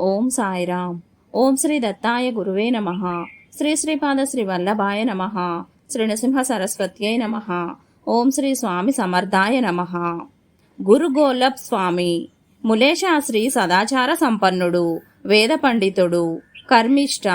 ఓం సాయిరామ్. ఓం శ్రీ దత్తాయ గురువే నమ. శ్రీ శ్రీపాద శ్రీ వల్లభాయ నమ. శ్రీ నృసింహ సరస్వత్యై నమ. ఓం శ్రీ స్వామి సమర్థాయ నమ. గురు గోలబ్ స్వామి. ములేశాశ్రీ సదాచార సంపన్నుడు. వేద పండితుడు. కర్మిష్ట.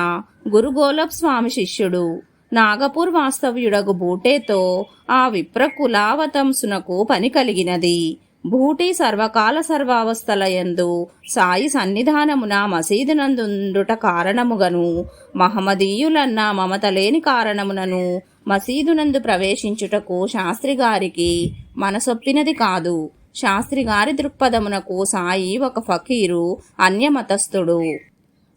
గురు గోలబ్ స్వామి శిష్యుడు. నాగపూర్ వాస్తవ్యుడగు బూటేతో ఆ విప్రకులావతంసునకు పని కలిగినది. భూటి సర్వకాల సర్వావస్థలయందు సాయి సన్నిధానమున మసీదునందుండుట కారణముగను. మహమదీయులన్న మమత లేని కారణమునను మసీదునందు ప్రవేశించుటకు శాస్త్రి గారికి మనసొప్పినది కాదు. శాస్త్రి గారి దృక్పథమునకు సాయి ఒక ఫకీరు అన్యమతస్థుడు.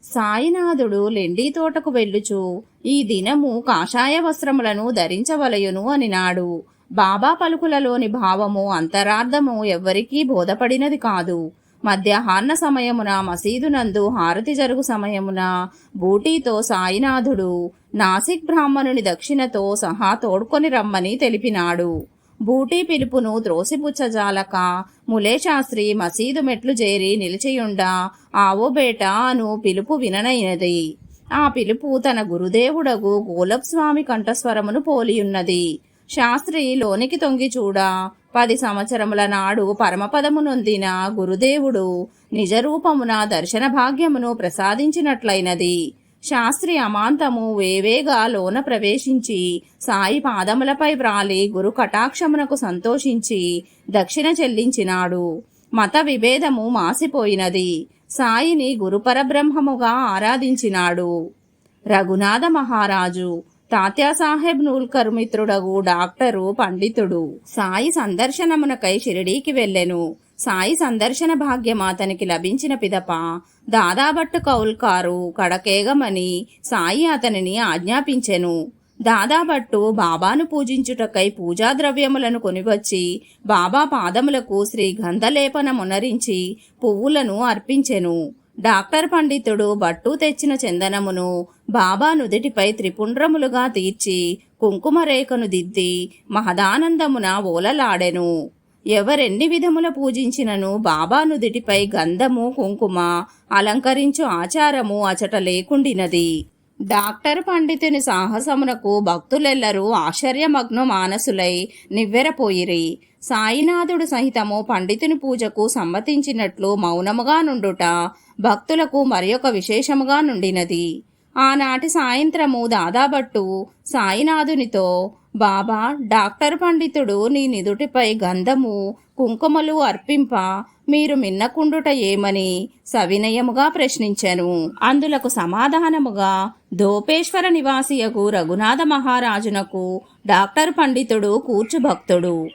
సాయినాథుడు లెండి తోటకు వెళ్ళుచు ఈ దినము కాషాయ వస్త్రములను ధరించవలయును అనినాడు. బాబా పలుకులలోని భావము అంతరార్థము ఎవ్వరికీ బోధపడినది కాదు. మధ్యాహ్న సమయమున మసీదునందు హారతి జరుగు సమయమున బూటీతో సాయినాథుడు నాసిక్ బ్రాహ్మణుని దక్షిణతో సహా తోడ్కొని రమ్మని తెలిపినాడు. బూటీ పిలుపును త్రోసిపుచ్చజాలక ములేశాస్త్రి మసీదు మెట్లు చేరి నిలిచియుండా ఆవోబేట అను పిలుపు విననైనది. ఆ పిలుపు తన గురుదేవుడగు గోలప్ స్వామి కంఠస్వరమును పోలియున్నది. శాస్త్రి లోనికి తొంగి చూడ. పది సంవత్సరముల నాడు పరమపదము నొందిన గురుదేవుడు నిజరూపమున దర్శన భాగ్యమును ప్రసాదించినట్లయినది. శాస్త్రి అమాంతము వేవేగా లోన ప్రవేశించి సాయి పాదములపై వ్రాలి గురు కటాక్షమునకు సంతోషించి దక్షిణ చెల్లించినాడు. మత విభేదము మాసిపోయినది. సాయిని గురుపరబ్రహ్మముగా ఆరాధించినాడు. రఘునాథ మహారాజు తాత్యాసాహెబ్ నూల్కర్ మిత్రుడగు డాక్టరు పండితుడు. సాయి సందర్శనమునకై షిరిడీకి వెళ్ళెను. సాయి సందర్శన భాగ్యం అతనికి లభించిన పిదప దాదాభట్టు కౌల్కారు కడకేగమని సాయి అతనిని ఆజ్ఞాపించెను. దాదాభట్టు బాబాను పూజించుటకై పూజా ద్రవ్యములను కొనివచ్చి బాబా పాదములకు శ్రీ గంధలేపనమునరించి పువ్వులను అర్పించెను. డాక్టర్ పండితుడు బట్టు తెచ్చిన చందనమును బాబా నుదిటిపై త్రిపుండ్రములుగా తీర్చి కుంకుమరేఖను దిద్ది మహదానందమున ఓలలాడెను. ఎవరెన్ని విధముల పూజించినను బాబా నుదిటిపై గంధము కుంకుమ అలంకరించు ఆచారము అచట లేకుండినది. డాక్టర్ పండితుని సాహసమునకు భక్తులెల్లరూ ఆశ్చర్యమగ్న మానసులై నివ్వెరపోయిరి. సాయినాథుడు సహితము పండితుని పూజకు సమ్మతించినట్లు మౌనముగా నుండుట భక్తులకు మరియొక విశేషముగా నుండినది. ఆనాటి సాయంత్రము దాదాబట్టు సాయినాథునితో బాబా డాక్టర్ పండితుడు నీ నిదుటిపై గంధము కుంకుమలు అర్పింప. మీరు మిన్నకుండుట ఏమని సవినయముగా ప్రశ్నించెను. అందులకు సమాధానముగా దోపేశ్వర నివాసియకు రఘునాథ మహారాజునకు డాక్టర్ పండితుడు కూర్చుభక్తుడు.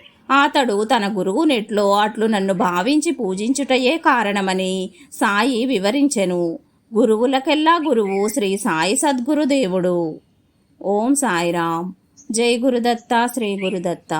అతడు తన గురువు నెట్లో అట్లు నన్ను భావించి పూజించుటయే కారణమని సాయి వివరించెను. గురువులకెల్లా గురువు శ్రీ సాయి సద్గురుదేవుడు. ఓం సాయిరామ్. జై గురుదత్త శ్రీ గురుదత్త.